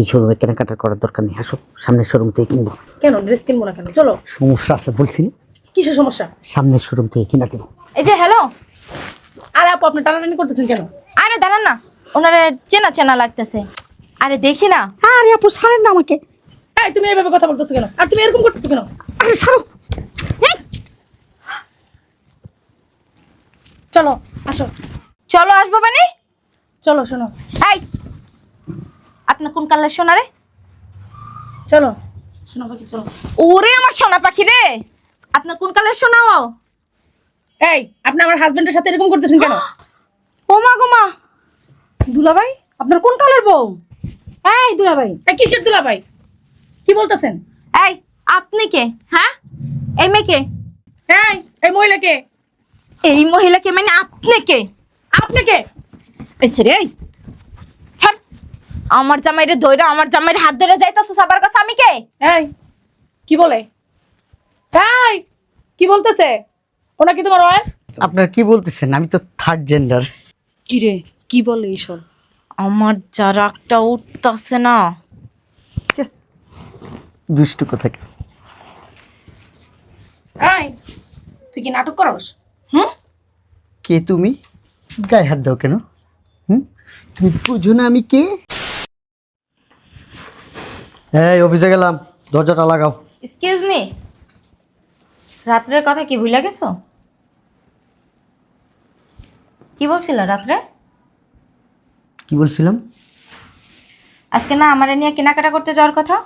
এই শোরুমে কেনাকাটা করার দরকার নেই আসো সামনের শোরুম থেকে কিনবো। কেন? ড্রেস কিনবো না কেন? চলো। সমস্যা আছে বলছি কিসের সমস্যা? সামনের শোরুম থেকে কিনা দেবো। এই যে হ্যালো আরে আপু আপনি টানাটানি করতেছেন কেন? আরে দাঁড়ান না। ওনারে চেনা চেনা লাগতেছে। আরে দেখি না। আরে আপু ছাড়েন না আমাকে। এই তুমি এইভাবে কথা বলতেছো কেন? আর তুমি এরকম করতেছো কেন? আরে ছাড়ো। চলো আসো। চলো আসব মানে? চলো শোনো। এই আপনার কোন কালার সোনা রে? চলো। শোনো বাকি চলো। ওরে আমার সোনা পাখি রে! আপনার কোন কালার সোনা ও এই আপনি আমার হাজবেন্ডের সাথে এরকম করতেছেন কেন? ও মা গো মা! দুলাভাই আপনার কোন কালার বউ? এই দুলাভাই। এই কিসের দুলাভাই? কি বলতেছেন? এই আপনি কে? হ্যাঁ? এই মেয়েকে? এই এই মহিলাকে। এই মহিলা কে মানে আপনি কে? আপনি কে? এই সে রে এই। আমার জামাইরে দইরা আমার জামাইরে হাত ধরে যাইতাছে সবার কাছে আমি কে? এই কি বলে? এই কি বলতেছে? ওনা কি তোমার ওয়াইফ আপনার কি বলতেছেন? আমি তো থার্ড জেন্ডার কি রে কি বলে এইসব? আমার যা রাগটা উঠতাছে না। দুষ্টু কোথাকে এই তুই কি নাটক করস? হুম? কে তুমি? গায়ে হাত দাও কেন? হুম? তুমি বুঝো না আমি কে? এই অফিসে গেলাম দরজাটা লাগাও। এক্সকিউজ মি রাত্রের কথা কি ভুলে গেছো? কি বলছিল রাত্রে? কি বলছিলাম? আজকে না আমারে নিয়ে কেনাকাটা করতে যাওয়ার কথা?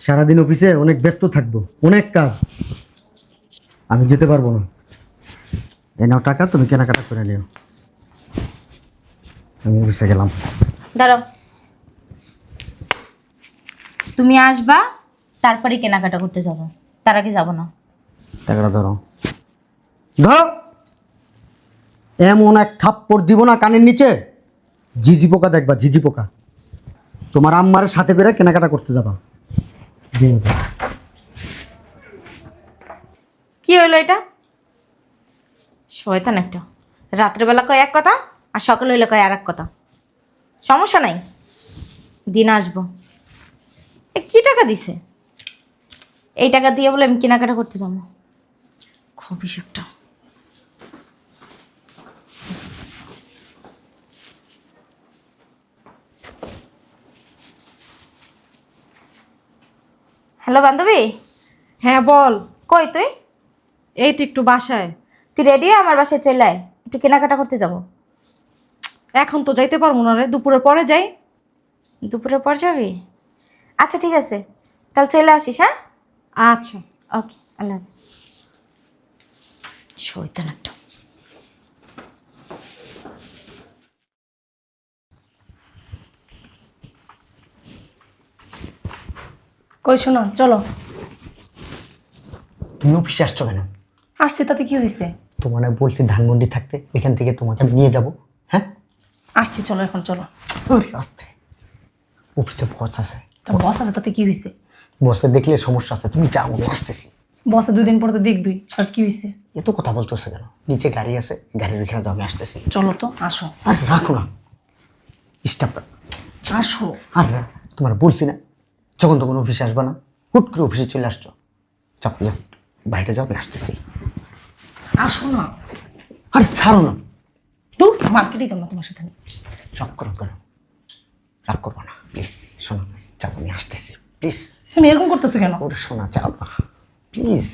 সারাদিন অফিসে অনেক ব্যস্ত থাকব অনেক কাজ। আমি যেতে পারব না। এ নাও টাকা তুমি কেনাকাটা করে নিও। আমি অফিসে গেলাম। দাঁড়াও। তুমি আসবা তারপরে কেনাকাটা করতে যাব। তার আগে যাব না। টাকাটা ধরো। ধরো। এমন এক থাপ্পড় দিব না কানের নিচে। ঝিঝি পোকা দেখবা ঝিঝি পোকা। তোমার আম্মার সাথে করে কেনাকাটা করতে যাবা। কি হইল এটা? শয়তান একটা। রাত্রেবেলা কয় এক কথা? আর সকালে হইলে কয় আর এক কথা। সমস্যা নাই। দিন আসব। এ কি টাকা দিছে? এই টাকা দিয়ে বলে আমি কেনাকাটা করতে যাব। খুবই একটা হ্যালো বান্ধবী। হ্যাঁ বল। কই তুই? এই তো একটু বাসায়। তুই রেডি আমার বাসায় চলে আয়। একটু কেনাকাটা করতে যাব। এখন তো যাইতে পারব না রে দুপুরের পরে যাই। দুপুরের পর যাবি? আচ্ছা ঠিক আছে। তাহলে চলে আসিস হ্যাঁ? আচ্ছা। ওকে আল্লাহ হাফিজ। শৈতান একটা। কই শোনো চলো। তুমি অফিসে আসছো কেন? আসছে তাতে কি হয়েছে? তোমার বলছি ধানমন্ডি থাকতে এখান থেকে তোমাকে আমি নিয়ে যাব। আসছি চলো এখন চলো। আরে আসতে। অফিসে বস আছে। তো বস আছে তাতে কি হয়েছে বসে দেখলে সমস্যা আছে তুমি যাও আমি আসতেছি। বসে দুই দিন পরে তো দেখবি আর কি হয়েছে এত কথা বলতেছে কেন? নিচে গাড়ি আছে গাড়ির ওইখানে যাও আমি আসতেছি। চলো তো আসো। আরে রাখো না। স্টাফ আসো। আর না তোমার বলছি না যখন তখন অফিসে আসবা না হুট করে অফিসে চলে আসছো। চাপ যাও বাইরে যাও আমি আসতেছি। আসো না। আরে ছাড়ো না। মার্কেটে যাব না তোমার সাথে আমি। রাগ করো কেন রাগ করব না প্লিজ। শোনো যাও আমি আসতেছি। প্লিজ। তুমি এরকম করতেছো কেন? ওরে শোনা যাও। না প্লিজ।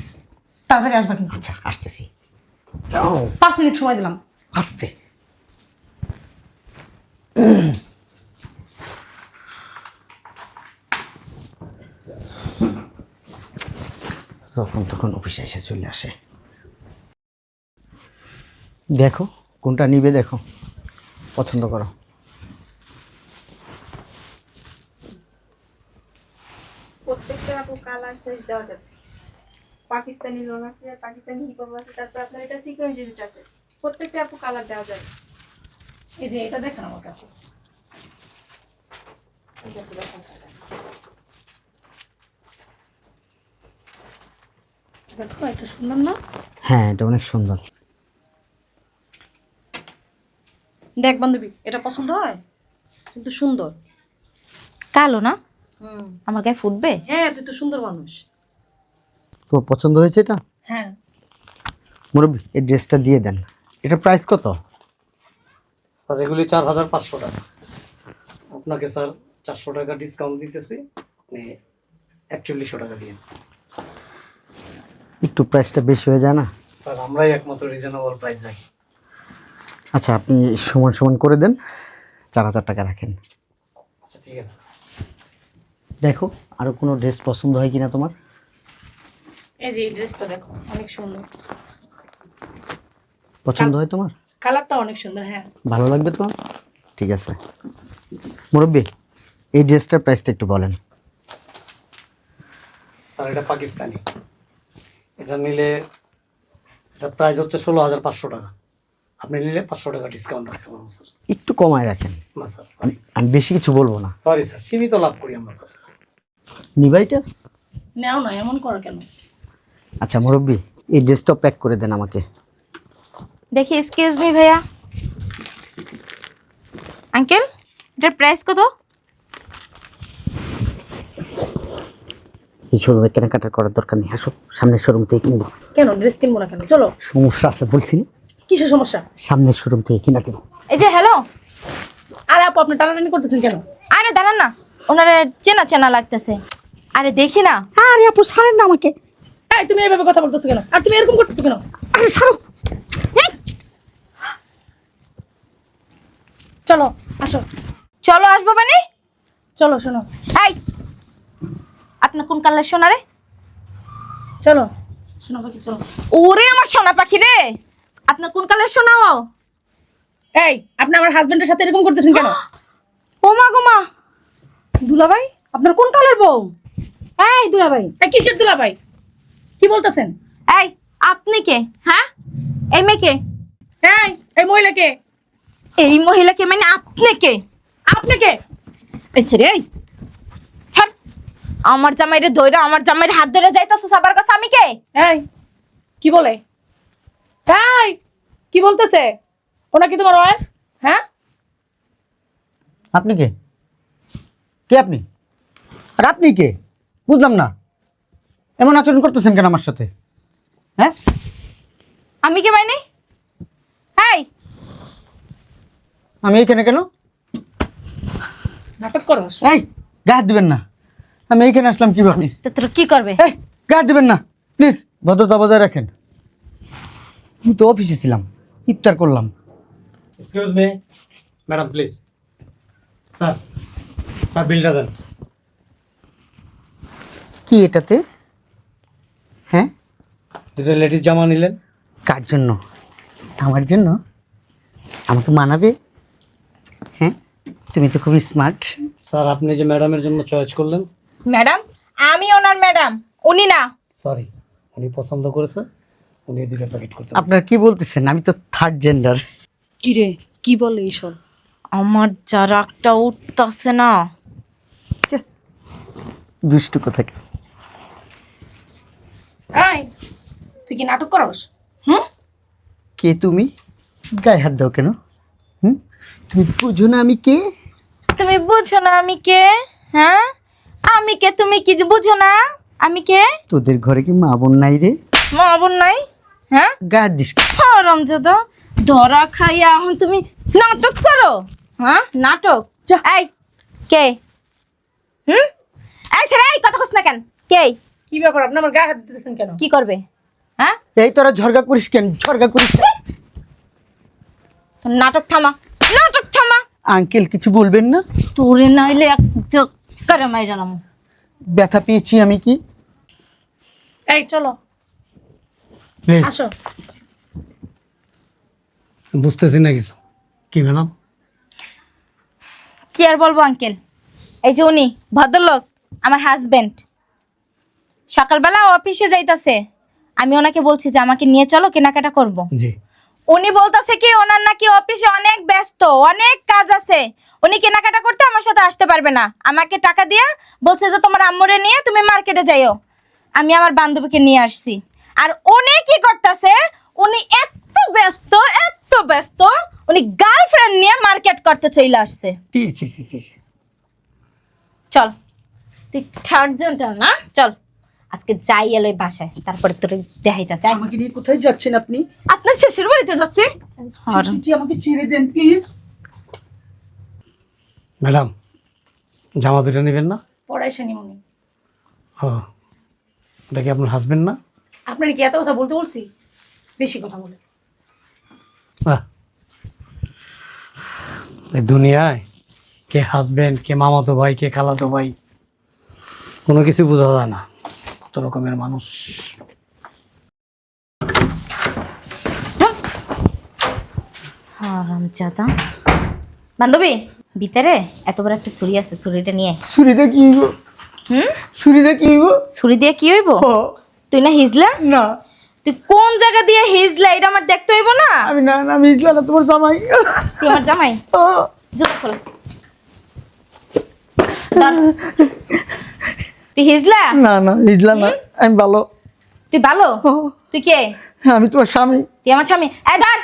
তাড়াতাড়ি আসবা কিন্তু। আচ্ছা আসতেছি। যাও। পাঁচ মিনিট সময় দিলাম। আসতে। যখন তখন অফিসে এসে চলে আসে। দেখো কোনটা নিবে দেখো। পছন্দ করো। প্রত্যেকটা আপু কালার সাইজ দেওয়া যাবে। পাকিস্তানি লোন আছে পাকিস্তানি আছে তারপর আপনার এটা সিকোয়েন্স আছে। প্রত্যেকটা আপু কালার দেওয়া যাবে। এই যে এটা দেখেন আমার কাছে এটা পুরো colour। দেখো এটা সুন্দর না? হ্যাঁ এটা অনেক সুন্দর। দেখ বান্ধবী এটা পছন্দ হয়? কিন্তু সুন্দর। কালো না? হুম। আমার গায়ে ফুটবে? হ্যাঁ তুই তো সুন্দর মানুষ। তো পছন্দ হয়েছে এটা? হ্যাঁ। মুরব্বী এই ড্রেসটা দিয়ে দেন। এটা প্রাইস কত? স্যার এগুলি চার হাজার পাঁচশো টাকা। আপনাকে স্যার চারশো টাকা ডিসকাউন্ট দিতেছি। আপনি একচল্লিশশো টাকা দিয়ে। একটু প্রাইসটা বেশি হয়ে যায় না? স্যার আমরাই একমাত্র রিজনেবল প্রাইস রাখি। আচ্ছা আপনি সমান সমান করে দেন। চার হাজার টাকা রাখেন। আচ্ছা ঠিক আছে। দেখো আরও কোনো ড্রেস পছন্দ হয় কিনা তোমার? এই যে এই ড্রেসটা দেখো অনেক সুন্দর। পছন্দ হয় তোমার? কালারটা অনেক সুন্দর হ্যাঁ। ভালো লাগবে তোমার? ঠিক আছে। মুরব্বী এই ড্রেসটার প্রাইসটা একটু বলেন। স্যার এটা পাকিস্তানি। এটা নিলে এটা প্রাইস হচ্ছে ষোলো হাজার পাঁচশো টাকা। আপনি নিলে পাঁচশো টাকা ডিসকাউন্ট রাখতে পারব স্যার একটু কমায় রাখেন। না স্যার আমি আমি বেশি কিছু বলব না। সরি স্যার সীমিত লাভ করি আমরা স্যার নিবাইটা নেও না এমন করো কেন? আচ্ছা মুরব্বী এই ড্রেসটা প্যাক করে দেন আমাকে। দেখি এক্সকিউজ মি ভাইয়া। আঙ্কেল এটার প্রাইস কত? এই শোরুমে কেনাকাটা করার দরকার নেই আসো সামনের শোরুম থেকে কিনবো। কেন ড্রেস কিনবো না কেন? চলো। সমস্যা আছে বলছি না। কিসের সমস্যা? সামনের শোরুম থেকে কিনা দেবো। এই যে হ্যালো আরে আপু আপনি টানাটানি করতেছেন কেন? আরে দাঁড়ান না। ওনারে চেনা চেনা লাগতেছে। আরে দেখি না। আরে আপু ছাড়েন না আমাকে। এই তুমি এইভাবে কথা বলতেছো কেন? আর তুমি এরকম করতেছো কেন? আরে ছাড়ো। চলো আসো। চলো আসব মানে? চলো শোনো। এই! আপনার কোন কালার সোনা রে? চলো। শোনো বাকি চলো। ওরে আমার সোনা পাখি রে! আপনার কোন কালার সোনা ও এই আপনি আমার হাজবেন্ডের সাথে এরকম করতেছেন কেন? ও মা গো মা। দুলাভাই আপনার কোন কালার বউ? এই দুলাভাই। এই কিসের দুলাভাই? কি বলতেছেন? এই আপনি কে? হ্যাঁ? এই মেয়ে কে? এই এই মহিলাকে এই মহিলাকে মানে আপনি কে? আপনি কে? এসে রে এই। ছাড়। আমার জামাইরে ধইরা আমার জামাইরে হাত ধরে যাইতাছে সবার কাছে আমি কে? এই কি বলে? এই কি বলতেছে? ওনা কি তোমার ওয়াইফ হ্যাঁ? আপনি কে? কে আপনি? আর আপনি কে? বুঝলাম না। এমন আচরণ করতেছেন কেন আমার সাথে? হ্যাঁ? আমি কে মানে এই! আমি এইখানে কেন? নাটক করো এই গা হাত দিবেন না। আমি এইখানে আসলাম কীভাবে? তো তোর কি করবে? এই গা হাত দিবেন না। প্লিজ ভদ্রতা বজায় রাখেন। আমি তো অফিসে ছিলাম ইফতার করলাম। Excuse me madam please sir sir বিলটা দেন। কি এটাতে? হ্যাঁ? দুটো লেডিস জামা নিলেন। কার জন্য? আমার জন্য? আমাকে মানাবে? হ্যাঁ? তুমি তো খুবই স্মার্ট স্যার আপনি যে ম্যাডামের জন্য চয়েস করলেন। ম্যাডাম আমি ওনার ম্যাডাম উনি না। সরি উনি পছন্দ করেছে। উনি এই দুটো প্যাকেট করতে আপনার কি বলতেছেন? আমি তো থার্ড জেন্ডার কি রে কি বলে এইসব? আমার যা রাগটা উঠতাছে না। দুষ্টু কোথায়? এই তুই কি নাটক করস? হুম? কে তুমি? গায়ে হাত দাও কেন? হুম? তুমি বুঝো না আমি কে? তুমি বুঝো না আমি কে? হ্যাঁ? আমি কে? তুমি কি বুঝো না আমি কে? তোদের ঘরে কি মা বোন নাই রে? মা বোন নাই? হ্যাঁ? গায়ে হাত দিস রমজাদা ধরা খাইয়া এখন তুমি নাটক করো। হ্যাঁ? নাটক? এই কে? হুম? এই ছেড়ে এই কথা কস না কেন? কে? কি ব্যাপার? আপনি আমার গায়ে হাত দিতেছেন কেন? কি করবে? হ্যাঁ? এই তোরা ঝরগা করিস কেন? ঝরগা করিস নাটক থামা। নাটক থামা। আঙ্কেল কিছু বলবেন না? তোরে নাইলে এক করে মাই জানাম ব্যথা পেয়েছি আমি কি? এই চলো। আসো। বুঝতেছি না কিছু। কি ম্যাডাম? কি আর বলব আঙ্কেল? এই যে উনি ভদ্রলোক আমার হাজবেন্ড সকালবেলা অফিসে যাইতাছে। আমি ওনাকে বলছি যে আমাকে নিয়ে চলো কেনাকাটা করব। জি। উনি বলতাছে কি ওনার নাকি অফিসে অনেক ব্যস্ত অনেক কাজ আছে। উনি কেনাকাটা করতে আমার সাথে আসতে পারবে না। আমাকে টাকা দিয়া বলছে যে তোমার আম্মুরে নিয়ে তুমি মার্কেটে যাইও। আমি আমার বান্ধবীকে নিয়ে আসছি। আর উনি কি করতেছে? উনি এত ব্যস্ত এত ব্যস্ত উনি গার্লফ্রেন্ড নিয়ে মার্কেট করতে চলে আসছে। চল তুই থার্ডজনটা না? চল আজকে যাই এলো বাসায় তারপরে তোর দেখাইতেছে। আমাকে নিয়ে কোথায় যাচ্ছেন আপনি? আপনার শ্বশুর বাড়িতে যাচ্ছে। জি, জি, আমাকে ছেড়ে দেন প্লিজ ম্যাডাম জামা দুটো নেবেন না? পড়াইছে নি মনে ও এটা কি আপনার হাজবেন্ড না? আপনার কি এত কথা বলতে বলছি? বেশি কথা বলে দুনিয়ায় কে হাজবেন্ড কে মামাতো ভাই কে খালাতো ভাই কোনো কিছু বোঝা যায় না কত রকমের মানুষ। হারাম বান্ধবী ভিতরে এত বড় একটা ছুরি আছে ছুরিটা নিয়ে। ছুরিতে কি হইব? হুম? ছুরিতে কি হইব? ছুরি দিয়ে কি হইব? তুই না হিজলা? না। তুই কোন জায়গা দিয়ে হিজলা? এটা আমার দেখতে হইব না? আমি না না আমি ইসলাম না তোমার জামাই। তুই আমার জামাই? ও, জুতো খোল। তুই হিজলা? না না ইসলাম না আমি ভালো। তুই ভালো? তুই কে? আমি তোমার স্বামী। তুই আমার স্বামী। এই ধর।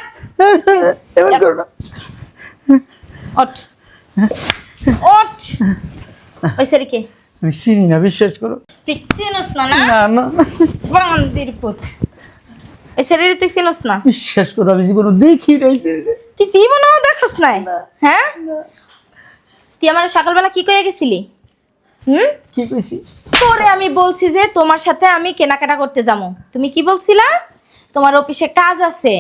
এবার করো না। ওঠ। ওঠ। ওই সারি কে? আমি চিনি না বিশ্বাস করো। তুই চিনস না না? না না। বান্দির পুত। ওই শরীরে তুই চিনস না? বিশ্বাস করো আমি জীবনে দেখি নাই ছেলেটা। তুই জীবনেও দেখস নাই? হ্যাঁ? তুই আমার সকালবেলা কি কয়ে গেছিলি? হুম? কি কইছি? পরে আমি বলছি যে তোমার সাথে আমি কেনাকাটা করতে যাব। তুমি কি বলছিলা? তোমার অফিসে কাজ আছে।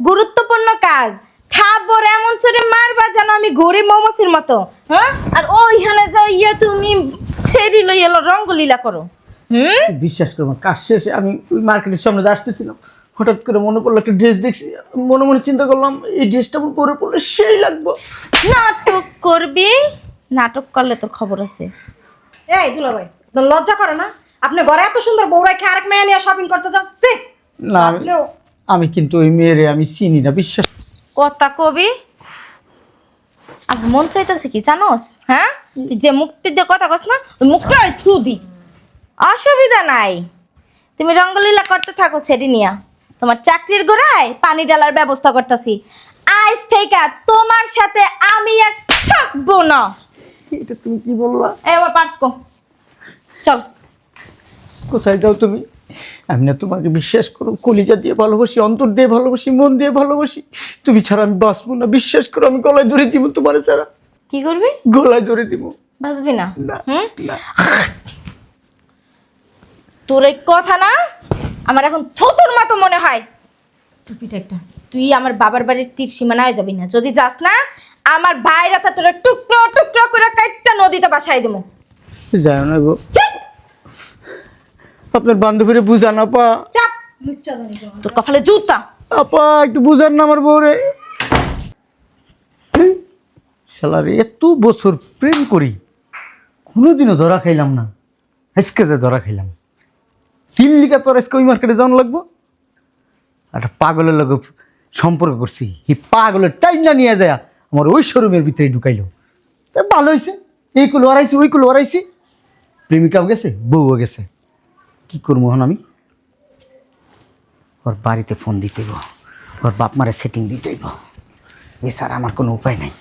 গুরুত্বপূর্ণ কাজ। থাপর এমন চড়ে মারবা যেন আমি ঘুরি মমসির মতো। হ্যাঁ? আর ওইখানে যাইয়া তুমি ছেড়ি লই এলো রঙ্গলীলা করো। হুম? বিশ্বাস করো আমার কাজ শেষে আমি ওই মার্কেটের সামনে আসতেছিলাম। হঠাৎ করে মনে পড়ল একটা ড্রেস দেখছি মনে মনে চিন্তা করলাম এই ড্রেসটা আমার পরে পড়লে সেই লাগবো। নাটক করবি? নাটক করলে তোর খবর আছে। এই দুলাভাই আপনার লজ্জা করে না? আপনি ঘরে এত সুন্দর বউ রেখে আরেক মেয়ে নিয়ে শপিং করতে যান? সে না আমি কিন্তু ওই মেয়েরে আমি চিনি না বিশ্বাস কথা কবি। আর মন চাইতেছে কি জানোস? হ্যাঁ? তুই যে মুক্তি দিয়ে কথা কস না ওই মুখটা ওই থ্রু দি। অসুবিধা নাই। তুমি রঙ্গলীলা করতে থাকো সেটি নিয়া তোমার চাকরির গোড়ায় পানি ডালার ব্যবস্থা করতেছি। আজ থেকে তোমার সাথে আমি আর থাকব না। এটা তুমি কি বললা? আমার পার্স কো। চল। কোথায় যাও তুমি? আমি না তোমাকে বিশ্বাস করো কলিজা দিয়ে ভালোবাসি অন্তর দিয়ে ভালোবাসি মন দিয়ে ভালোবাসি। তুমি ছাড়া আমি বাঁচবো না। বিশ্বাস করো আমি গলায় ধরে দিব তোমার ছাড়া। কি করবি? গলায় ধরে দিব। বাঁচবি না? না না। তোর এই কথা না আমার এখন থতুর মতো মনে হয়। স্টুপিড একটা। তুই আমার বাবার বাড়ির তীর সীমানায় যাবি না। যদি যাস না আমার ভাইরা তা তোরা টুকরো টুকরো করে কাইটটা নদীতে বাসায় দেবো। যায় না গো। চুপ! আপনার বান্ধবীরে বুঝান আপা চাপ! লুচ্চা জানি তোর কপালে জুতা। আপা, একটু বুঝান না আমার বউরে। শালার, এত বছর প্রেম করি, কোনোদিনও ধরা খাইলাম না। আজকে যে ধরা খাইলাম। তিন লিখা তোর আজকে ওই মার্কেটে যাওয়ান লাগবো। একটা পাগলের লগে সম্পর্ক করছি। এই পাগলের টাইম না নিয়ে যায়, আমার ওই শোরুমের ভিতরে ঢুকাইলো। তা ভালো হয়েছে এই কুলো হারাইছি ওই কুলো হারাইছি প্রেমিকাও গেছে, বউও গেছে। কি করব এখন আমি? ওর বাড়িতে ফোন দিতে হইব ওর বাপ মারে সেটিং দিতেইব এছাড়া আমার কোনো উপায় নাই।